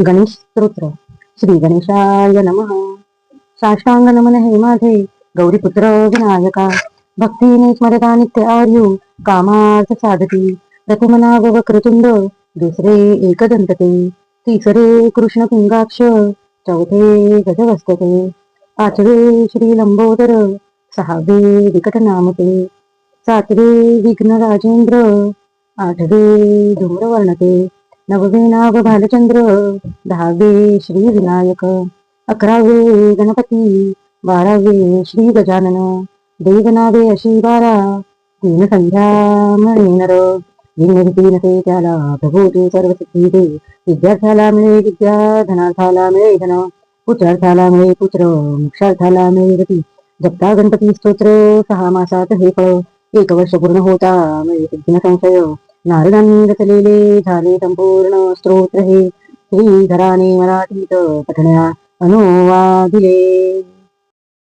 गणेश स्तोत्र श्री गणेशाय नमः. साष्टांग नमन हे माझे गौरीपुत्र विनायका. भक्तीने स्मरता नित्य आर्यू कामार्थ साधती. प्रथम वक्रतुंड दुसरे एकदंतते तिसरे कृष्ण पिंगाक्ष चौथे गजवस्तते पाचवे श्री लंबोदर सहावे विकटनामते सातवे विघ्न राजेंद्र आठवे धूम्रवर्णते नववे नाव भालचंद्र दहावे श्री विनायक, अकरावे गणपती, बारावे श्री गजानन, देवनावे अशी बारा तीन संध्या म्हणे नर विघ्न भीती नसे त्याला दे मिळे विद्या धनार्थाला मिळे धन पुत्रार्थाला मिळे पुत्र मोक्षार्थाला मिळे गती। जपता गणपती स्तोत्र, सहा मासात हे फळ, एक वर्ष पूर्ण होता मिळे संशय नारदांनी रचलेले झाले संपूर्ण स्तोत्र हे श्रीधराने मराठीत पठण्या अनुवादिले।